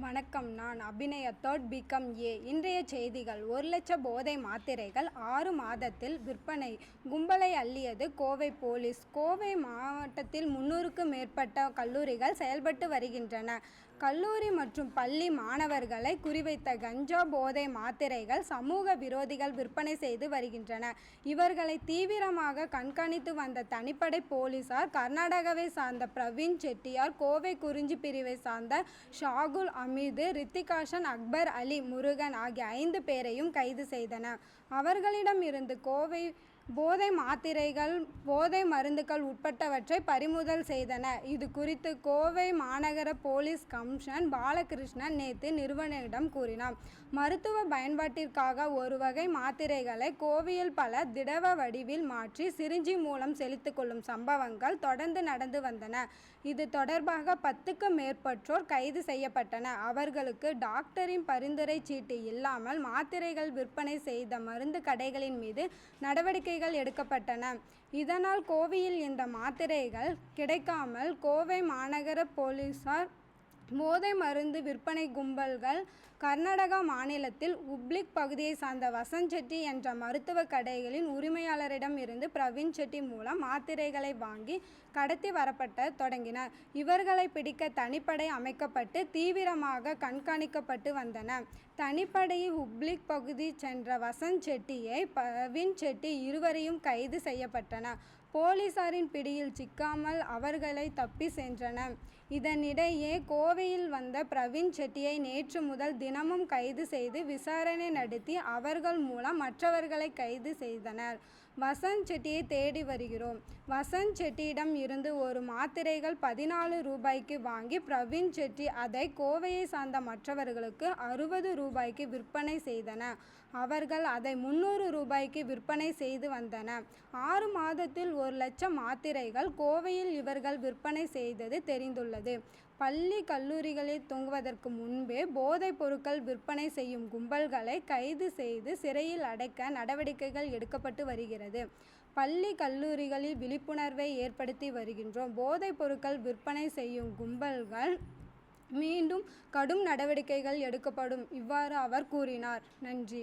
வணக்கம். நான் அபிநய. Third become a இன்றைய செய்திகள். ஒரு லட்ச போதை மாத்திரைகள் ஆறு மாதத்தில் விற்பனை. கும்பலை அள்ளியது கோவை போலீஸ். கோவை மாவட்டத்தில் முன்னூறுக்கும் மேற்பட்ட கல்லூரிகள் செயல்பட்டு வருகின்றன. கல்லூரி மற்றும் பள்ளி மாணவர்களை குறிவைத்த கஞ்சா போதை மாத்திரைகள் சமூக விரோதிகள் விற்பனை செய்து வருகின்றன. இவர்களை தீவிரமாக கண்காணித்து வந்த தனிப்படை போலீசார் கர்நாடகாவை சார்ந்த பிரவீன் செட்டியார் கோவை குறிஞ்சி பிரிவை சார்ந்த ஷாகுல் அமீது ரித்திகாஷன் அக்பர் அலி முருகன் ஆகிய ஐந்து பேரையும் கைது செய்தனர். அவர்களிடம் இருந்து கோவை போதை மாத்திரைகள் போதை மருந்துகள் உட்பட்டவற்றை பறிமுதல் செய்தன. இது குறித்து கோவை மாநகர போலீஸ் கமிஷன் பாலகிருஷ்ணன் நேற்று நிறுவனரிடம் கூறினார். மருத்துவ பயன்பாட்டிற்காக ஒரு வகை மாத்திரைகளை கோவையில் பல திடவ வடிவில் மாற்றி சிரிஞ்சி மூலம் செலுத்திக் கொள்ளும் சம்பவங்கள் தொடர்ந்து நடந்து வந்தன. இது தொடர்பாக பத்துக்கும் மேற்பட்டோர் கைது செய்யப்பட்டன. அவர்களுக்கு டாக்டரின் பரிந்துரை சீட்டு இல்லாமல் மாத்திரைகள் விற்பனை செய்த மருந்து கடைகளின் மீது நடவடிக்கை நடவடிக்கைகள் எடுக்கப்பட்டன. இதனால் கோவையில் இந்த மாத்திரைகள் கிடைக்காமல் கோவை மாநகர போலீசார் போதை மருந்து விற்பனை கும்பல்கள் கர்நாடகா மாநிலத்தில் உப்ளிக் பகுதியை சார்ந்த வசந்த் செட்டி என்ற மருத்துவ கடைகளின் உரிமையாளர் உரிமையாளரிடம் இருந்து பிரவீன் செட்டி மூலம் மாத்திரைகளை வாங்கி கடத்தி வரப்பட்ட தொடங்கினர். இவர்களை பிடிக்க தனிப்படை அமைக்கப்பட்டு தீவிரமாக கண்காணிக்கப்பட்டு வந்தன. தனிப்படை ஹுப்ளிக் பகுதி சென்ற வசந்த் செட்டியை பிரவீன் செட்டி இருவரையும் கைது செய்யப்பட்டனர் போலீசாரின் பிடியில் சிக்காமல் அவர்களை தப்பி சென்றன. இதனிடையே கோவையில் வந்த பிரவீன் செட்டியை நேற்று முதல் தினமும் கைது செய்து விசாரணை நடத்தி அவர்கள் மூலம் மற்றவர்களை கைது செய்தனர். வசந்த் செட்டியை தேடி வருகிறோம். வசந்த் செட்டியிடம் இருந்து ஒரு மாத்திரைகள் பதினாலு ரூபாய்க்கு வாங்கி பிரவீன் செட்டி அதை கோவையை சார்ந்த மற்றவர்களுக்கு அறுபது ரூபாய்க்கு விற்பனை செய்தன. அவர்கள் அதை முந்நூறு ரூபாய்க்கு விற்பனை செய்து வந்தன. ஆறு மாதத்தில் ஒரு லட்சம் மாத்திரைகள் கோவையில் இவர்கள் விற்பனை செய்தது தெரிந்துள்ளது. பள்ளி கல்லூரிகளில் தொங்குவதற்கு முன்பே போதைப் பொருட்கள் விற்பனை செய்யும் கும்பல்களை கைது செய்து சிறையில் அடைக்க நடவடிக்கைகள் எடுக்கப்பட்டு வருகிறது. பள்ளி கல்லூரிகளில் விழிப்புணர்வை ஏற்படுத்தி வருகின்றோம். போதைப் பொருட்கள் விற்பனை செய்யும் கும்பல்கள் மீண்டும் கடும் நடவடிக்கைகள் எடுக்கப்படும். இவ்வாறு அவர் கூறினார். நன்றி.